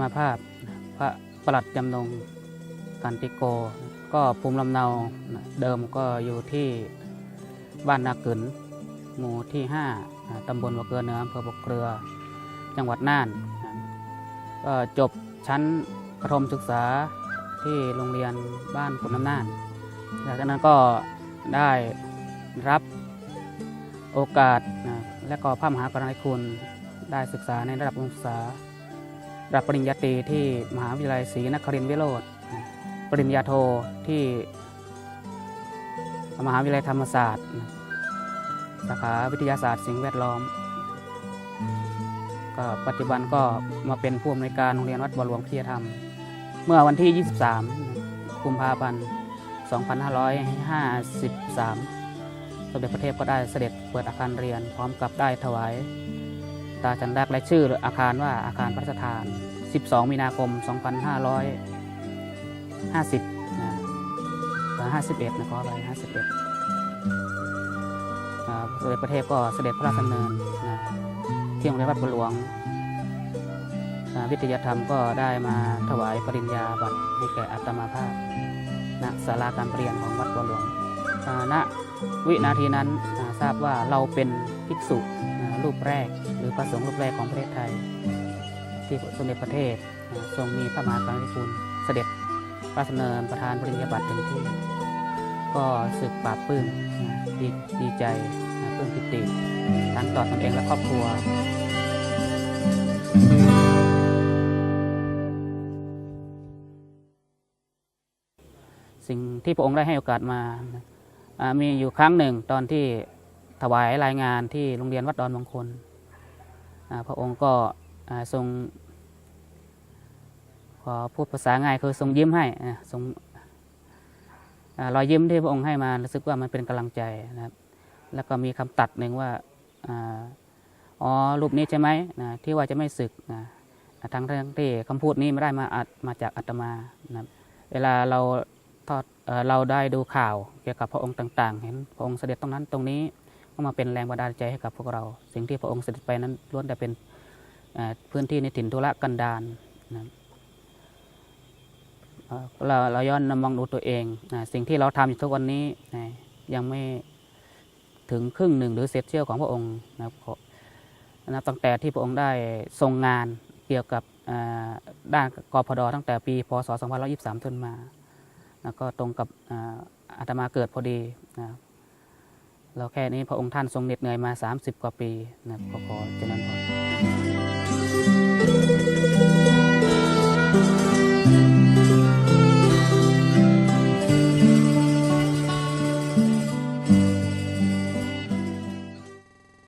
มาภาพ พระประหลัดจำนงกันติโก ก็ภูมิลำเนาเดิมก็อยู่ที่บ้านนากึนหมู่ที่ 5 ตำบลวะเกลือเนืออำเภอบกเกลือ จังหวัดน่าน ก็จบชั้นประถมศึกษาที่โรงเรียนบ้านขุนน้ำน่านจากนั้นก็ได้รับโอกาสและก็พระมหากรุณาธิคุณได้ศึกษาในระดับอุดมศึกษา รับปริญญาตรีที่มหาวิทยาลัยศรีนครินทร์วิโรธปริญญาโทที่มหาวิทยาลัยธรรมศาสตร์ สาขาวิทยาศาสตร์สิ่งแวดล้อม ก็ปัจจุบันก็มาเป็นผู้อำนวยการโรงเรียนวัดบัวหลวงพิทยธรรม เมื่อวันที่ 23 กุมภาพันธ์ 2553 สมเด็จพระเทพก็ได้เสด็จเปิดอาคารเรียนพร้อมกับได้ถวายาจันแรกและชื่ออาคารว่าอาคารพระราชทาน 12 มีนาคม 2550นะ51นะขออะไร51อ่าสมเด็จพระเทพก็เสด็จพระราชดำเนินนะที่โรงเรียนวัดบัวหลวงอ่าวิทยาธรรมก็ได้มาถวายปริญญาบัตรให้แก่อัตมาภาพณศาลาการเปลี่ยนของวัดบัวหลวงณวินาทีนั้นทราบว่าเราเป็นภิกษุ รูปแรก หรือพระสงฆ์รูปแรกของประเทศไทย ที่สมเด็จพระเทพทรงมีพระมหากรุณาธิคุณเสด็จพระราชดำเนินประธานปริญญาบัตรถึงที่ ก็สึกปลาบปลื้มดีดีใจปลื้มปิติทั้งต่อตนเองและครอบครัวสิ่งที่พระองค์ได้ให้โอกาสมา มีอยู่ครั้งหนึ่งตอนที่ ถวายรายงานที่โรงเรียนวัดดอนมงคล พระองค์ก็ทรง ขอพูดภาษาง่ายคือทรงยิ้มให้ทรงอรอยยิ้มที่พระองค์ให้มารู้สึกว่ามันเป็นกำลังใจนะครับ แล้วก็มีคำตัดหนึ่งว่าอาอ๋อรูปนี้ใช่ไหมนะที่ว่าจะไม่ศึกนะทั้งทั้งที่คำพูดนี้ไม่ได้มาอัดมาจากอาตมานะเวลาเราทอดเอ่อเราได้ดูข่าวเกี่ยวกับพระองค์ต่าง ๆ เห็นพระองค์เสด็จตรงนั้นตรงนี้ ก็มาเป็นแรงบันดาลใจให้กับพวกเรา สิ่งที่พระองค์เสด็จไปนั้นล้วนแต่เป็นพื้นที่ในถิ่นทุรกันดารนะเราเราย้อนมองดูตัวเองนะสิ่งที่เราทำอยู่ทุกวันนี้นะยังไม่ถึงครึ่งหนึ่งหรือเศษเสี้ยวของพระองค์นะครับนับตั้งแต่ที่พระองค์ได้ทรงงานเกี่ยวกับด้านกพดตั้งแต่ปี พศ 2523ต้นมา แล้วก็ตรงกับอาอาตมาเกิดพอดีนะ เราแค่นี้พระองค์ท่านทรงเหน็ดเหนื่อยมา 30 กว่าปีนะขอขอเจริญพร